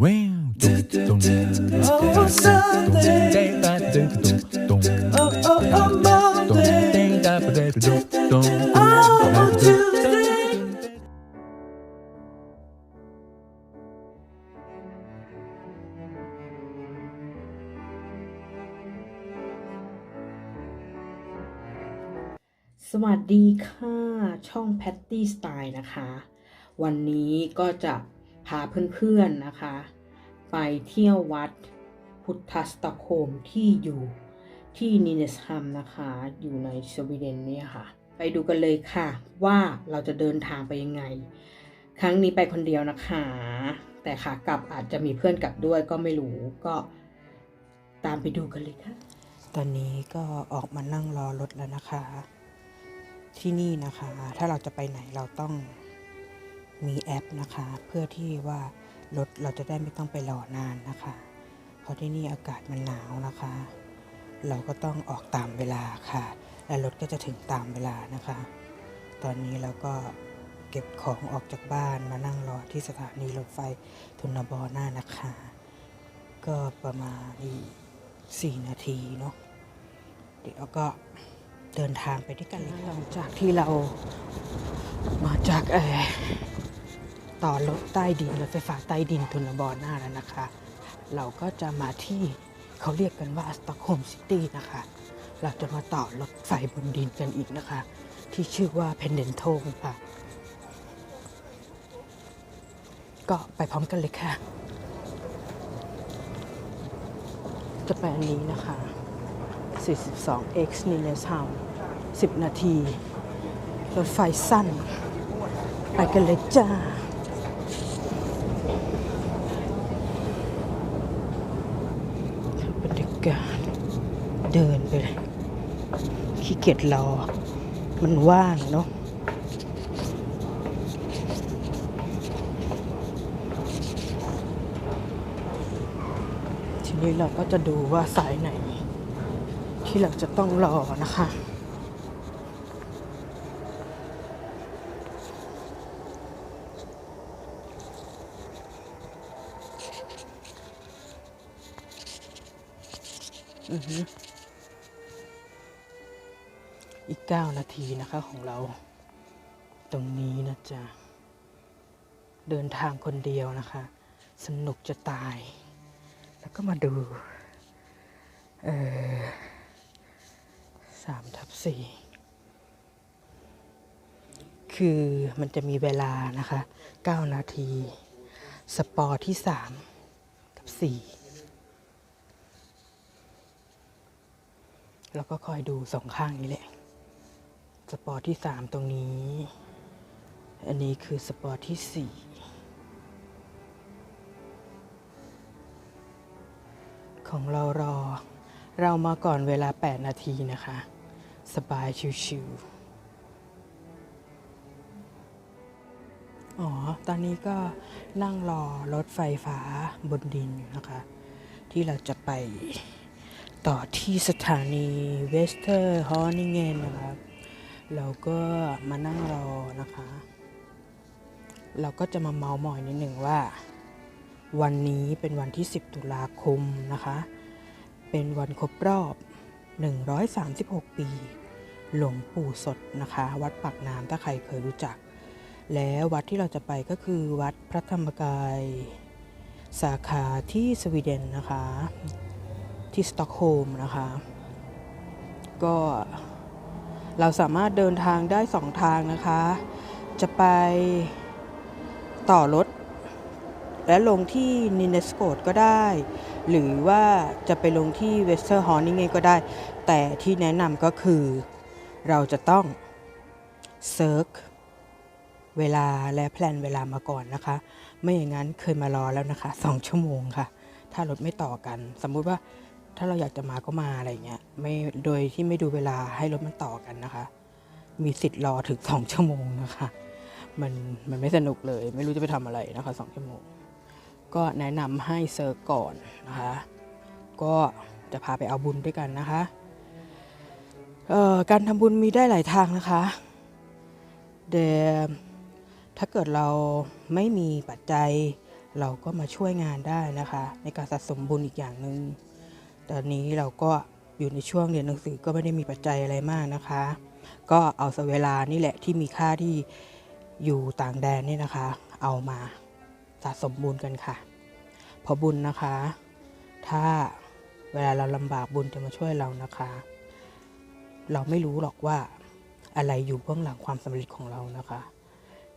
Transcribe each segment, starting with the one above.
แววตุ้งตุ้งตุ้งแพตตี้สไตล์นะคะวันนี้ก็จะ พาเพื่อนๆนะคะ ไปเที่ยววัดพุทธสตอกโฮมที่อยู่ที่นิเนสฮัมนะคะ อยู่ในสวีเดนเนี่ยค่ะ ไปดูกันเลยค่ะ ว่าเราจะเดินทางไปยังไง ครั้งนี้ไปคนเดียวนะคะ แต่ขากลับอาจจะมีเพื่อนกลับด้วยก็ไม่รู้ก็ตามไปดูกันเลยค่ะ ตอนนี้ก็ออกมานั่งรอรถแล้วนะคะ ที่นี่นะคะ ถ้าเราจะไปไหนเราต้อง มีแอปนะคะ เพื่อที่ว่ารถเราจะได้ไม่ต้องไปรอนานนะคะ เพราะที่นี่อากาศมันหนาวนะคะ เราก็ต้องออกตามเวลาค่ะ และรถก็จะถึงตามเวลานะคะ ตอนนี้เราก็เก็บของออกจากบ้านมานั่งรอที่สถานีรถไฟทุนบอหน้านะคะ ก็ประมาณสี่นาทีเนาะเดี๋ยวก็เดินทางไปด้วยกันเลยหลังจากที่เรามาจากเออ ต่อรถใต้ดินรถไฟฟ้าใต้ดินทุนบอหน้าแล้วนะคะ เราก็จะมาที่เขาเรียกกันว่าสต็อกโฮมซิตี้นะคะ เราจะมาต่อรถไฟบนดินกันอีกนะคะ ที่ชื่อว่าเพนเดนโทค่ะ ก็ไปพร้อมกันเลยค่ะ จะไปอันนี้นะคะ 42 x นิเลสฮาว10 นาที รถไฟสั้น ไปกันเลยจ้า บรรยากาศเดินไปเลยขี้ เกียจรอ มันว่างเนาะทีนี้เราก็จะดูว่าสายไหน ที่เราจะต้องรอนะคะอือฮึ อีก 9 นาทีนะคะของเรา ตรงนี้นะจ๊ะ เดินทางคนเดียวนะคะ สนุกจะตาย แล้วก็มาดู เออสามทับสี่คือมันจะมีเวลานะคะ 9 นาที สปอร์ที่ 3 กับ 4 แล้วก็คอยดูสองข้างนี้แหละ สปอร์ตที่3ตรงนี้ อันนี้คือสปอร์ตที่4ของเรารอ เรามาก่อนเวลา 8 นาทีนะคะ สบายชิวๆ อ๋อ ตอนนี้ก็นั่งรอรถไฟฟ้าบนดินอยู่นะคะ ที่เราจะไปต่อที่สถานีเวสเทอร์ฮอนิเงนนะครับ เราก็มานั่งรอนะคะ เราก็จะมาเมาส์มอยนิดหนึ่งว่า วันนี้เป็นวันที่ 10 ตุลาคมนะคะ เป็นวันครบรอบ 136 ปี หลวงปู่สดนะคะ วัดปากน้ำถ้าใครเคยรู้จัก แล้ววัดที่เราจะไปก็คือวัดพระธรรมกาย สาขาที่สวีเดนนะคะ ที่สต็อกโฮล์มนะคะ ก็ เราสามารถเดินทางได้สองทางนะคะ จะไปต่อรถ และลงที่นินเนสโกดก็ได้ หรือว่าจะไปลงที่เวสเทอร์ฮอร์นี่ไงก็ได้ แต่ที่แนะนำก็คือ เราจะต้องเซิร์ชเวลาและแพลนเวลามาก่อนนะคะ ไม่อย่างนั้นเคยมารอแล้วนะคะสองชั่วโมงค่ะ ถ้ารถไม่ต่อกัน สมมุติว่า ถ้าเราอยากจะมาก็มาอะไรเงี้ยไม่โดยที่ไม่ดูเวลาให้รถมันต่อกันนะคะ มีสิทธิ์รอถึงสองชั่วโมงนะคะ มันมันไม่สนุกเลย ไม่รู้จะไปทำอะไรนะคะสองชั่วโมง ก็แนะนำให้เซิร์ชก่อนนะคะ ก็จะพาไปเอาบุญด้วยกันนะคะเอ่อการทำบุญมีได้หลายทางนะคะเดถ้าเกิดเราไม่มีปัจจัย เราก็มาช่วยงานได้นะคะ ในการสะสมบุญอีกอย่างหนึ่ง ตอนนี้เราก็อยู่ในช่วงเรียนหนังสือก็ไม่ได้มีปัจจัยอะไรมากนะคะ ก็เอาเวลานี่แหละที่มีค่าที่อยู่ต่างแดนนี่นะคะ เอามาสะสมบุญกันค่ะเพราะบุญนะคะ ถ้าเวลาเราลำบากบุญจะมาช่วยเรานะคะ เราไม่รู้หรอกว่าอะไรอยู่เบื้องหลังความสำเร็จของเรานะคะ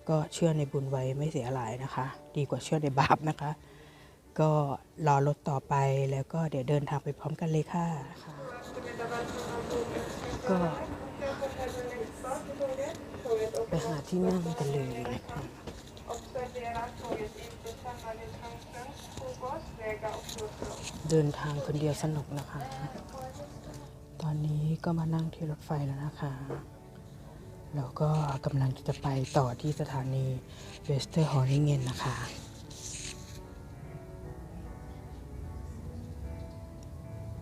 ก็เชื่อในบุญไว้ไม่เสียหลายนะคะ ดีกว่าเชื่อในบาปนะคะ ก็รอรถต่อไปแล้วก็เดี๋ยวเดินทางไปพร้อมกันเลยค่ะ ก็ไปหาที่นั่งกันเลยนะคะเดินทางคนเดียวสนุกนะคะ ตอนนี้ก็มานั่งที่รถไฟแล้วนะคะแล้วก็กำลังจะไปต่อที่สถานีเวสเตอร์ฮอร์นิเงนนะคะ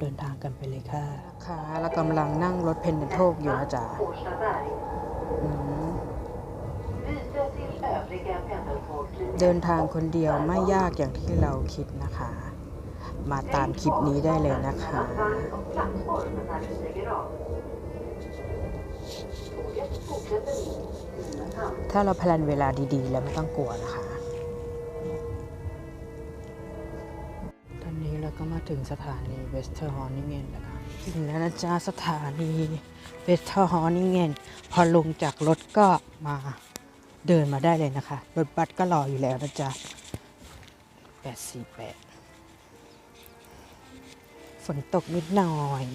เดินทางกันไปเลยค่ะ ค่ะเรากำลังนั่งรถเพนเดนโทกอยู่นะจ๊ะเดินทางคนเดียวไม่ยากอย่างที่เราคิดนะคะ มาตามคลิปนี้ได้เลยนะคะถ้าเราแพลนเวลาดีๆ แล้วไม่ต้องกลัวนะคะ ตอนนี้เราก็มาถึงสถานีเวสเทอร์ฮอร์นิเงนแล้วค่ะถึงแล้วนะจ๊ะสถานีเวสเทอร์ฮอร์นิเงนพอลงจากรถก็มาเดินมาได้เลยนะคะ รถบัสก็รออยู่แล้วนะจ๊ะ848 ฝนตกนิดหน่อย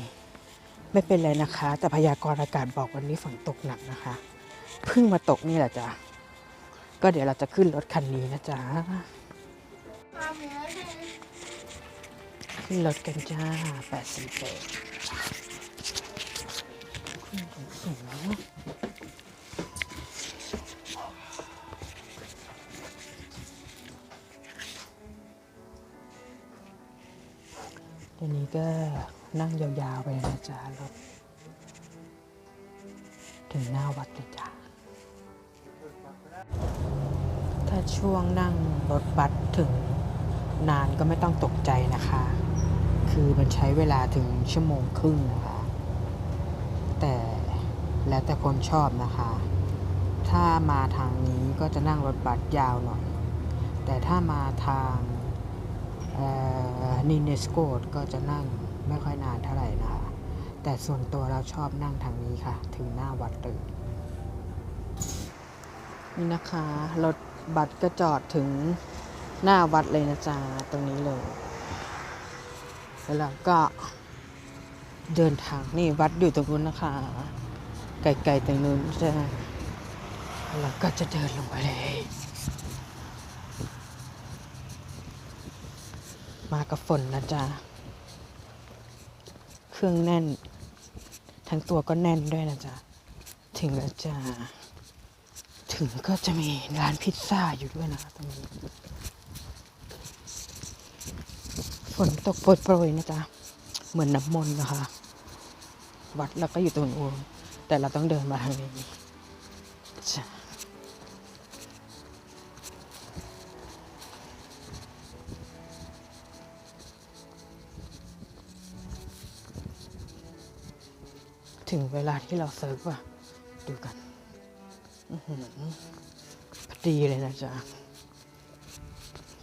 ไม่เป็นไรนะคะ แต่พยากรณ์อากาศบอกวันนี้ฝนตกหนักนะคะเพิ่งมาตกนี่แหละจ้ะก็เดี๋ยวเราจะขึ้นรถคันนี้นะจ๊ะ ขึ้นรถกันจ้า8 4 8สูงเดี๋ยวนี้ก็นั่งยาวๆไปนะจ๊ะรถถึงหน้าวัดเลยจ้ะถ้าช่วงนั่งรถบัสถึงนานก็ไม่ต้องตกใจนะคะ คือมันใช้เวลาถึงชั่วโมงครึ่งนะคะ แต่แล้วแต่คนชอบนะคะ ถ้ามาทางนี้ก็จะนั่งรถบัสยาวหน่อย แต่ถ้ามาทางนินเนสโกดก็จะนั่งไม่ค่อยนานเท่าไหร่นะคะ แต่ส่วนตัวเราชอบนั่งทางนี้ค่ะ ถึงหน้าวัดเลยนี่นะคะ รถบัสก็จอดถึงหน้าวัดเลยนะจ๊ะตรงนี้เลย แล้วก็เดินทางนี่วัดอยู่ตรงนู้นนะคะ ไกลๆตรงนู้นจะเราก็จะเดินลงไปเลย มากับฝนนะจ๊ะ เครื่องแน่น ทั้งตัวก็แน่นด้วยนะจ๊ะ ถึงแล้วจ้าถึงก็จะมีร้านพิซซ่าอยู่ด้วยนะคะตรงนี้ ฝนตกโปรยๆนะจ๊ะ เหมือนน้ำมนต์นะคะ วัดเราก็อยู่ตรงนู้นแต่เราต้องเดินมาทางนี้ถึงเวลาที่เราเซิร์ฟอะดูกันอพอดีเลยนะจ๊ะ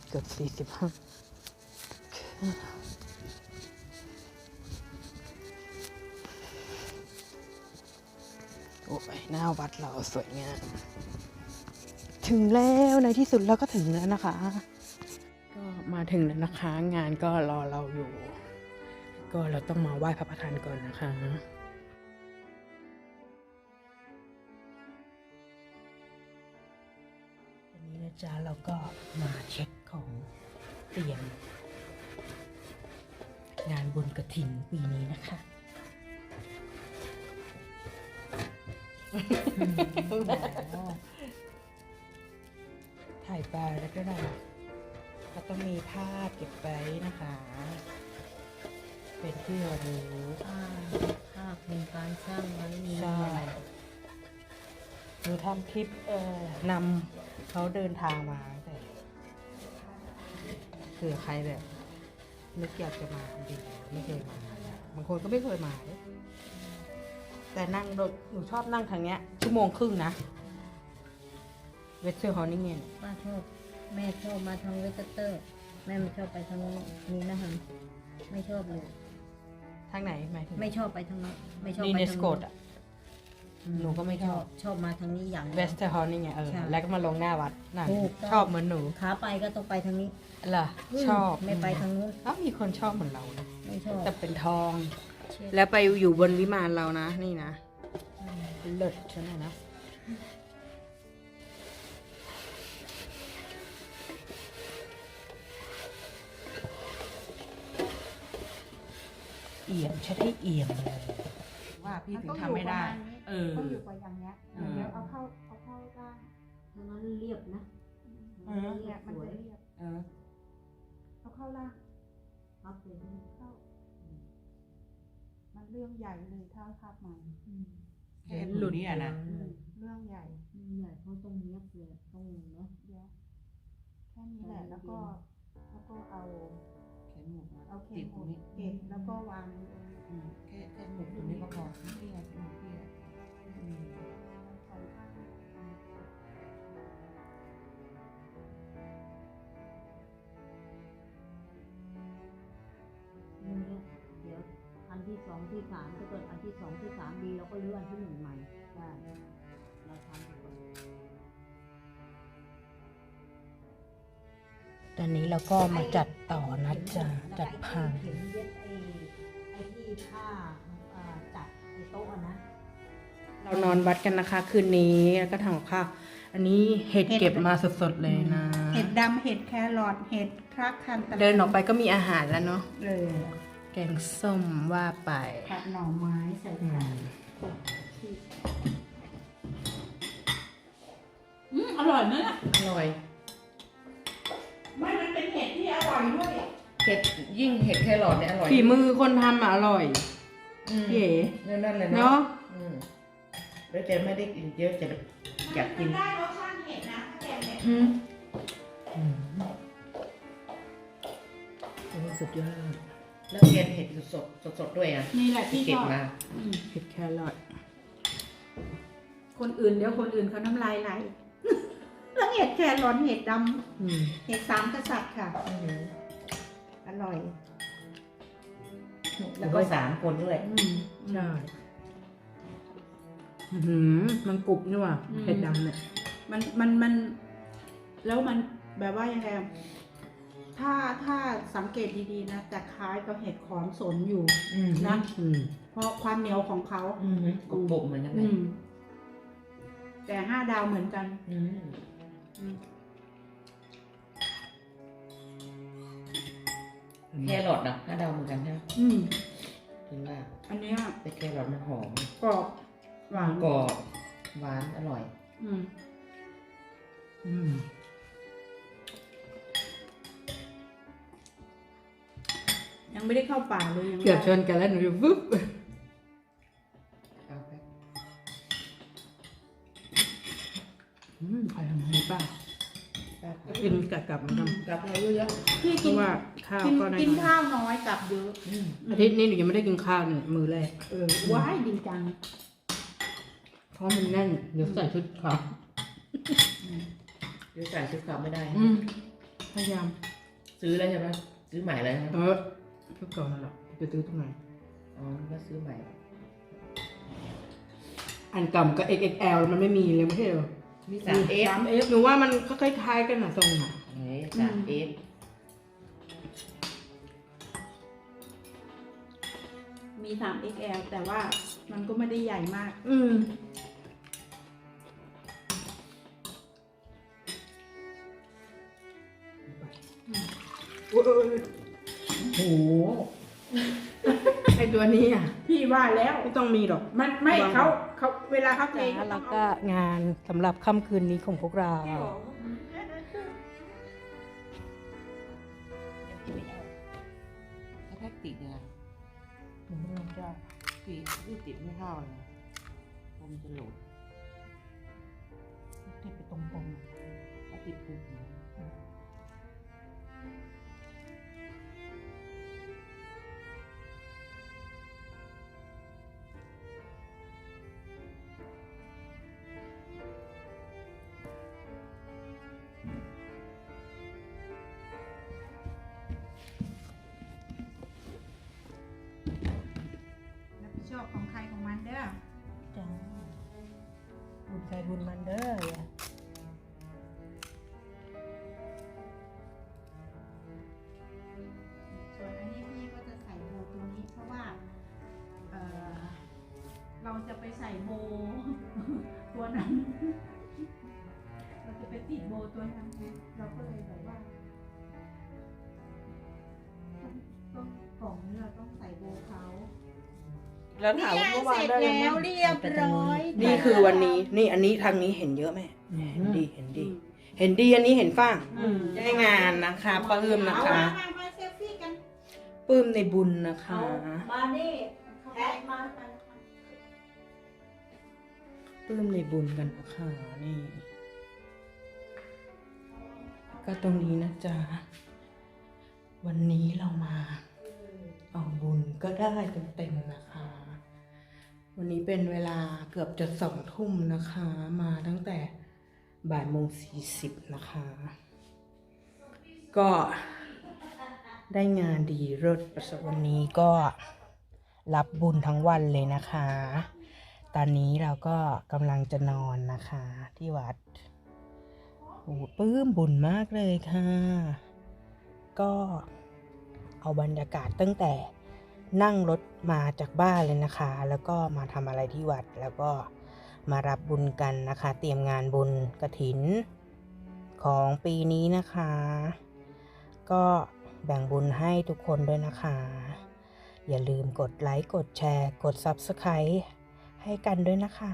เกือบสี่สิบห้า โอ้ยหน้าวัดเราสวยงามถึงแล้วในที่สุดเราก็ถึงแล้วนะคะ ก็มาถึงแล้วนะคะ งานก็รอเราอยู่ ก็เราต้องมาไหว้พระประธานก่อนนะคะอันนี้นะจ๊ะเราก็มาเช็คของเตียม งานบุญกระถินปีนี้นะคะถ่ายไปแล้วก็ได้ก็ต้องมีภาพเก็บไว้นะคะ เป็นที่ระลึกภาพภาพเป็นการสร้างไว้มีใช่หนูทำคลิปเอ่อนำเขาเดินทางมาตั้งแต่ผื่อใครแบบ นึกอยากจะมาดีไม่เคยมาบางคนก็ไม่เคยมาเลยแต่นั่งรถหนูชอบนั่งทางเนี้ย ชั่วโมงครึ่งนะเวสเทอร์ฮอนี่เงี้ยป้าชอบแม่ชอบมาทางเวสเตอร์ แม่ไม่ชอบไปทางนี้นะฮะไม่ชอบเลยทางไหนหมายถึงไม่ชอบไปทางนั้นไม่ชอบนีไปเนทางสโกดอะ หนูก็ไม่ชอบชอบมาทางนี้อย่างเวสเทอร์ฮอนี่ไงเออใช่แล้วก็มาลงหน้าวัดน่ะถูกต้อง ชอบเหมือนหนูขาไปก็ต้องไปทางนี้เหรอชอบไม่ไปทางนู้นอ้าวมีคนชอบเหมือนเรานะไม่ชอบแต่เป็นทองเช็ดแล้วไปอยู่บนวิมานเรานะ นี่นะเลิศใช่ไหมนะเอี่ยมใช่ได้เอี่ยมเลยว่าพี่ถึงทำไม่ได้เออ ต้องอยู่กว่าอย่างเงี้ยอืมเดี๋ยวเอาเข้าเอาเข้าร่างทางนั้นเรียบนะเออ เรีเนี่ยยบมันสวยจะเรียบเออ เอาเข้าร่างพับเลยเข้า มันเรื่องใหญ่เลยถ้าพับมันแค่หลุดเนี่ยนะ อืมเรื่องใหญ่ ใหญ่เขาต้องเนียบเลยต้องเนาะ เดี๋ยวแค่นี้แหละ แล้วก็แล้วก็เอาแค่หมวกเอาเข็ติมดตรงนี้เก็บแล้วก็วาง อืมแค่แค่หมวกตรงนี้ก็พอไม่เพี้ยไม่ ที่สองที่สามถ้าเกิดอันที่สองที่สามดีเราก็เลื่อนที่หนึ่งใหม่ได้เราทำดีกว่าตอนนี้เราก็มาจัดต่อนะจ๊ะจัดผ่านเข็มเย็บไอ้ไอ้ที่ผ้าเอ่อจัดไอ้โต๊ะอะนะ เรานอนวัดกันนะคะคืนนี้แล้วก็ทำกับข้าวอันนี้เห็ดเก็บมาสดๆเลยนะ เห็ดดำเห็ดแครอทเห็ดครักคันตะเดินออกไปก็มีอาหารแล้วเนาะเลย แกงส้มว่าไป ผัดหน่อไม้ใส่อืไข่มอืมอร่อยนะเนี่ยอร่อย ไม่มันเป็นเห็ดที่อร่อยด้วย เห็ดยิ่งเห็ดแครอทเนี่ยอร่อยฝีมือคนทำอะอร่อยอืมเก๋นั่นนั่นเลยเนาะอืมแล้วจะไม่ได้กินเยอะจะอยากกินได้รสชาติเห็ดนะถ้าแกงเนี่ยอืมโอ้สุดยอด แล้วเรียนเห็ดสดสดสดๆด้วยอะนี่แหละที่เก็ชบอบมาเห็ดแครอทคนอื่นเดี๋ยวคนอื่นเขาน้ำลายไหล แล้วเห็ดแครอทเห็ดดอืมำเห็ดสามกษัตริย์ค่ะ อร่อย แล้วก็สามคนด้วยอืม ใช่อื้อหือมันกรุบนี่ว่ะอืม เห็ดดำเนี่ย มันมันมัน แล้วมันแบบว่ายังไงอะ ถ้าถ้าสังเกตดีๆนะจะคล้ายกับเห็ดขอนสนอยู่อืมนะอืมเพราะความเหนียวของเขาอืมกรุบๆเหมือนกันเลอืยมแต่ห้าดาวเหมือนกันอืมอืมแครอทนะถ้าเดาเหมือนกันใช่ไหมอืม ถึงว่าอันเนี้ยแต่แครอทมันหอมกรอบหวานกรอบหวานอร่อย อืม อืม ยังไม่ได้เข้าป่าเลยยังไม่เกือบชได้นกันแล้วหนูอยู่วึบเอาไปอืมใครทำให้ป้าป้าขอกินกับกับมันทกลับเราเยอะพี่ำเพกินราะว่าข้าวกินก็น้กินอยข้าวน้อยกลับเยอะๆอืมๆอาทิตย์นี้หนูยังไม่ได้กินข้าวเนี่ยมือแรกเออว้ายดีจังเพราะมันแน่นเดี๋ยวใส่ชุดขาวเดี๋ยวใส่ชุดขาวไม่ได้ อืมพยายามซื้อแล้วใช่ไหมซื้อใหม่แล้วใช่ไหมเออ ชุดเก่านั่นแหละจะซื้อตรงไหนอ๋อก็ซื้อใหม่ อันกล่ำกับ XXL มันไม่มีเลยไม่ใช่เหรอมีสามเอฟสามเอฟหนูว่ามันก็คล้ายๆกันนะทรงอะเฮ้ยสามเอฟมี 3XL แต่ว่ามันก็ไม่ได้ใหญ่มาก อืมโอ้ย โอ้โหไอตัวนี้อะพี่ว่าแล้วไม่ต้องมีหรอก มันไม่วางเขาเขาเวลาเขาเทแล้วก็งานสำหรับค่ำคืนนี้ของพวกเราถ้าแท็กติดเนี่ยหนูไม่รู้จะติดที่ติดไม่เข้าเลยผมจะโหลดติดไปตรงถ้าติดปุ๊บ เด้อจ้าบุญใจบุญมันเด้ออย่าส่วนอันนี้พี่ก็จะใส่โบตรงนี้เพราะว่าเออเราจะไปใส่โบ ตัวนั้น เราจะไปติดโบตัวนั้นไงเราก็เลยแบบว่าต้องกล่องนี้เราต้องใส่โบเขา แล้วถามว่าเมื่อวานได้ยังแล้วไงเรียบร้อยนี่คือวันนี้ นี่อันนี้ทางนี้เห็นเยอะไหมเห็นดีเห็นดี เห็นดีอันนี้เห็นฟ้างอืมได้งานนะคะปลื้มนะเอาคะมามามาเซลฟี่กันปลื้มในบุญนะคะ มานี่แท็กมาปลื้มในบุญกันนะคะนี่ ก็ตรงนี้นะจ๊ะ วันนี้เรามา เอาบุญก็ได้เต็มๆนะคะ วันนี้เป็นเวลาเกือบจะสองทุ่มนะคะ มาตั้งแต่บ่ายโมงสี่สิบนะคะ ก็ได้งานดีรถประสบวันนี้ก็รับบุญทั้งวันเลยนะคะ ตอนนี้เราก็กำลังจะนอนนะคะที่วัดโอ้ปลื้มบุญมากเลยค่ะ ก็เอาบรรยากาศตั้งแต่ นั่งรถมาจากบ้านเลยนะคะ แล้วก็มาทำอะไรที่วัด แล้วก็มารับบุญกันนะคะ เตรียมงานบุญกระถิน ของปีนี้นะคะ ก็แบ่งบุญให้ทุกคนด้วยนะคะ อย่าลืมกดไลค์ กดแชร์ กด Subscribe ให้กันด้วยนะคะ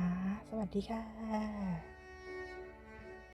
สวัสดีค่ะ